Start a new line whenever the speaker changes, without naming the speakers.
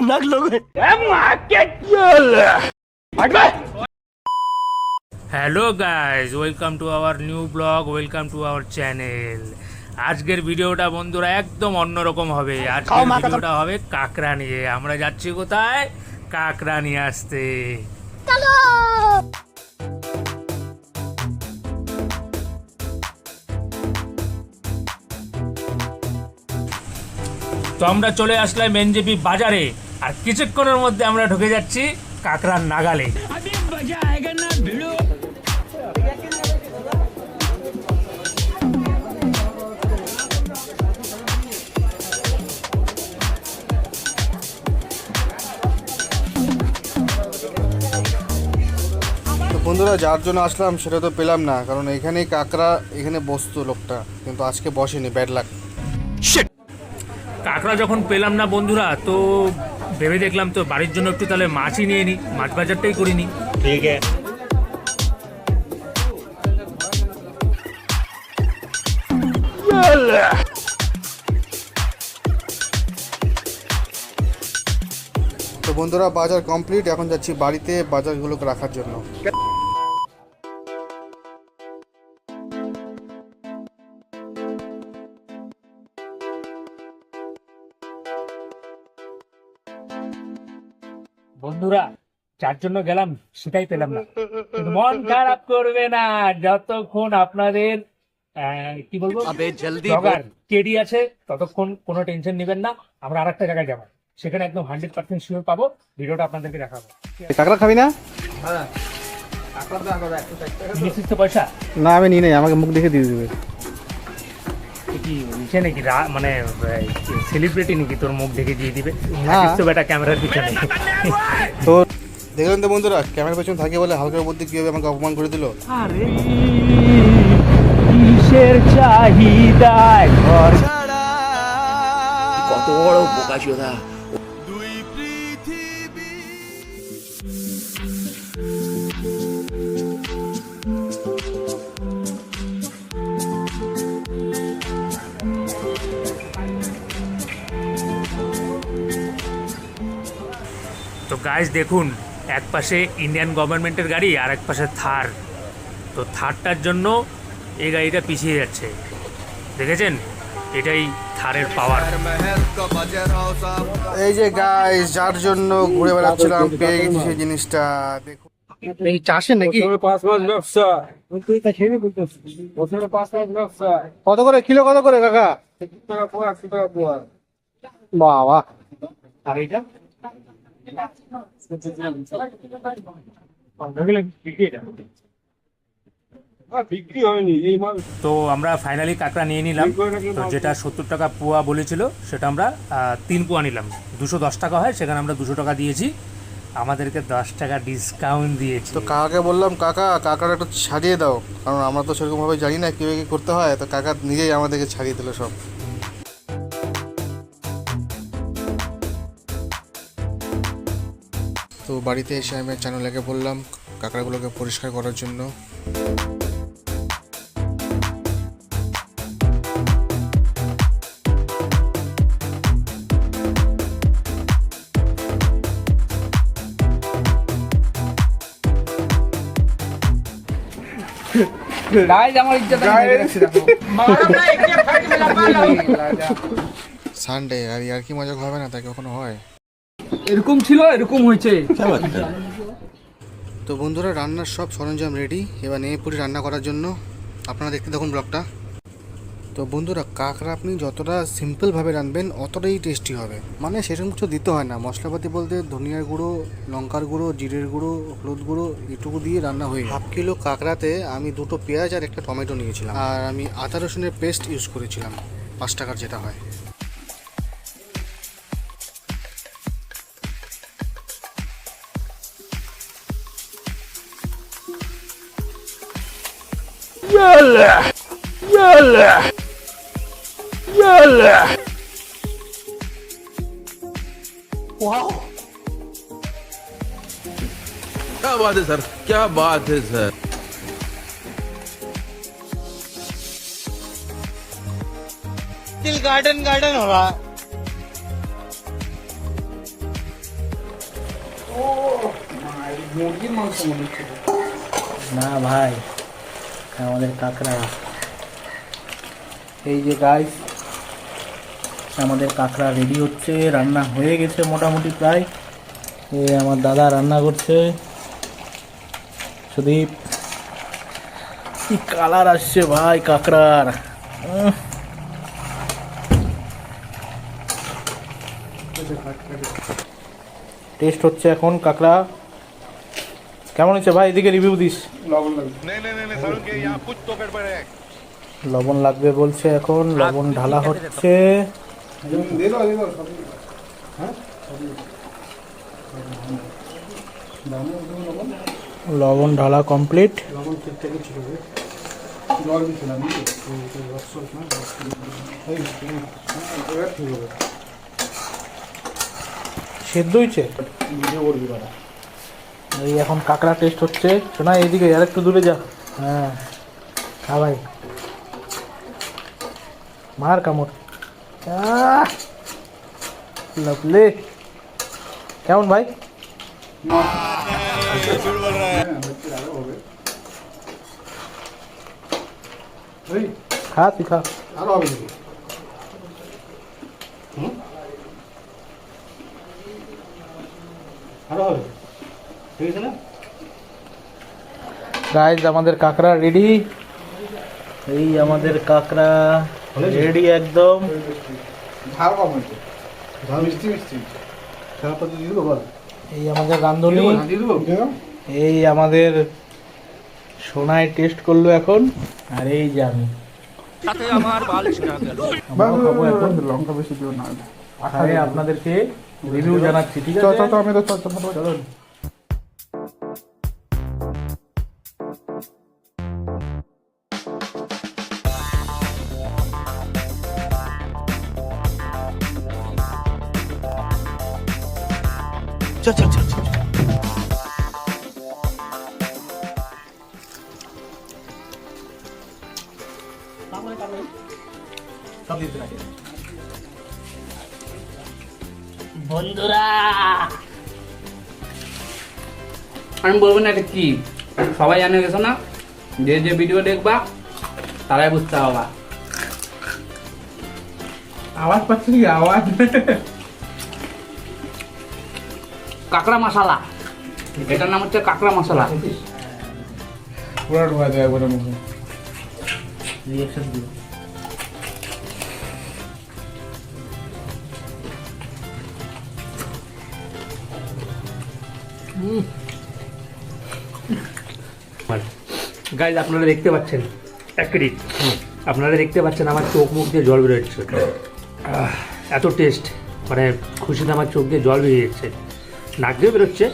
खतरनाक लोग हैं
hello guys welcome to our new blog welcome to our channel আজকের ভিডিওটা বন্ধুরা একদম অন্যরকম হবে আজকের ভিডিওটা হবে কাকড়া নিয়ে আমরা যাচ্ছি কোথায় কাকড়া নিয়ে আসতে তো আমরা চলে আসলাম এনজেপি বাজারে আর কিছুক্ষণের মধ্যে আমরা ঢুকে যাচ্ছি কাকড়ার নাগালে।
তো বন্ধুরা যার জন্য আসলাম সেটা তো পেলাম না কারণ এখানেই কাকড়া এখানে বসতো লোকটা কিন্তু আজকে বসেনি ব্যাড লাগ
কাঁকড়া যখন পেলাম না বন্ধুরা তো ভেবে দেখলাম তো বাড়ির জন্য একটু তাহলে মাছই নিয়ে নিই মাছ বাজারটাই করিনি
ঠিক আছে।
তো বন্ধুরা বাজার কমপ্লিট এখন যাচ্ছি বাড়িতে বাজারগুলোকে রাখার জন্য।
যার জন্য গেলাম সেটাই পেলাম না। কিন্তু মন খারাপ করবে না যতক্ষণ আপনাদের আহ, কি বলব? জগার কেডি আছে ততক্ষণ কোনো টেনশন নেবেন না আমরা আর একটা জায়গায় যাব। সেখানে একদম হান্ড্রেড পার্সেন্ট শিওর পাবো ভিডিওটা আপনাদেরকে দেখাবো।
কাকড়া খাবি না?
নিয়েছিস তো পয়সা?
না আমি নিই নাই আমাকে মুখ দেখে দিয়ে দেবে।
কি নিচে নাকি মানে সেলিব্রিটি নাকি তোর মুখ দেখে দিয়ে দিবে?
না।
তো বেটা ক্যামেরার পিছনে।
তো দেখলেন তো বন্ধুরা ক্যামেরার পেছনে থাকে বলে হালকার মধ্যে কীভাবে আমাকে অপমান করে দিল?
আরে কিসের চাহিদায় ঘর
কত বড় বোকা চোদা
তো। গাইজ দেখুন এক পাশে ইন্ডিয়ান গভর্নমেন্টের গাড়ি আর এক পাশে থার। তো থারটার জন্য এই গাড়িটা পিছিয়ে যাচ্ছে। দেখেছেন? এটাই থারের পাওয়ার
এই যে গাইস যার জন্য ঘুরে বেড়াচ্ছিলাম পেয়ে গেছি সেই জিনিসটা দেখুন। এই চাষে নাকি? কত করে? কিলো কত করে কাকা? বাবা।
আর এইটা? তো আমরা ফাইনালি কাঁকড়া নিয়ে নিলাম। তো যেটা সত্তর টাকা পোয়া বলেছিল, সেটা আমরা তিন পোয়া নিলাম। দুশো দশ টাকা হয়, সেখানে আমরা দুশো টাকা দিয়েছি। আমাদেরকে দশ টাকা ডিসকাউন্ট দিয়েছি।
তো কাকাকে বললাম, কাকা কাকাটা একটু ছাড়িয়ে দাও। কারণ আমরা তো সেরকমভাবে জানি না কীভাবে কি করতে হয়। তো কাকা নিজেই আমাদেরকে ছাড়িয়ে দিল সব। তো বাড়িতে এসে আমি চ্যানেলকে বললাম কাঁকড়াগুলোকে পরিষ্কার করার জন্য। সানডে আর আর কি মজা হবে না? তা কখনো হয়?
এরকম ছিল এরকম হয়েছে।
তো বন্ধুরা রান্নার সব সরঞ্জাম রেডি এবার নেমে পড়ি রান্না করার জন্য। আপনারা দেখতে দেখুন ব্লগটা তো বন্ধুরা কাঁকড়া আপনি যতটা সিম্পলভাবে রাঁধবেন অতটাই টেস্টি হবে। মানে সেরকম কিছু দিতে হয় না। মশলাপাতি বলতে ধনিয়ার গুঁড়ো লঙ্কার গুঁড়ো জিরের গুঁড়ো হলুদ গুঁড়ো এটুকু দিয়ে রান্না হয়ে হাফ কিলো কাঁকড়াতে আমি দুটো পেঁয়াজ আর একটা টমেটো নিয়েছিলাম। আর আমি আদা রসুনের পেস্ট ইউজ করেছিলাম পাঁচ টাকার যেটা হয়। Yalla! Yalla! Yalla!
वाओ क्या बात है सर क्या बात है सर
दिल गार्डन गार्डन हो रहा
है ओ माय गॉड
मुर्गी मांस ना भाई আমাদের কাঁকড়া এই যে গাইস আমাদের কাঁকড়া রেডি হচ্ছে, রান্না হয়ে গেছে মোটামুটি প্রায়। এই আমার দাদা রান্না করছে। সুদীপ, কি কালার আসছে ভাই কাঁকড়ার? টেস্ট হচ্ছে এখন কাঁকড়া। কেমন হচ্ছে ভাই? এদিকে রিভিউ দিস।
লবণ লাগবে।
লবণ লাগবে বলছে এখন লবণ ঢালা হচ্ছে।
সব
লবণ ঢালা কমপ্লিট
লবণ ঠিকঠাকই ছিল জল দিয়েছিলাম
সেদ্ধ হয়েছে?
ভিডিও করবি বাড়া।
এই এখন কাঁকড়া টেস্ট হচ্ছে। শোনা এইদিকে আর একটু দূরে যা। হ্যাঁ। খা ভাই। মার কামড়। লাভলি কেমন ভাই? খা তুই খা।
আরও হবে আরও হবে? ঠিক আছে না
গাইজ আমাদের কাঁকড়া রেডি এই আমাদের কাঁকড়া রেডি একদম।
ঝাল কম হয়েছে। ঝাল মিষ্টি মিষ্টি। ঝাল পাতি দিয়ে দেবো
এই আমাদের রান্ধনি। এই আমাদের সোনায় টেস্ট করল এখন। আর এই যে আমি। আমরাও খাব এখন
লঙ্কা বেশি দিও না।
খাই আপনাদেরকে রিভিউ জানাচ্ছি ঠিক আছে?
আমি তো চ চ চ
চলুন সব দিতে রাখি বন্ধুরা।
আমি বলব না এটা কি? সবাই জানে গেছো না? যে যে ভিডিও দেখবা তারাই বুঝতে পারবা।
আওয়াজ পাচ্ছি আওয়াজ।
কাঁকড়া মশলা। এটার নাম হচ্ছে কাঁকড়া মশলা।
পুরো ঢোকা যায় একবারে মুখে
রিয়েকশন দিও
গাইজ আপনারা দেখতে পাচ্ছেন এক মিনিট। আপনারা দেখতে পাচ্ছেন আমার চোখ মুখ দিয়ে জল বেরোচ্ছে। এত টেস্ট মানে খুশিতে আমার চোখ দিয়ে জল বেরিয়ে যাচ্ছে। নাক দিয়ে বেরোচ্ছে।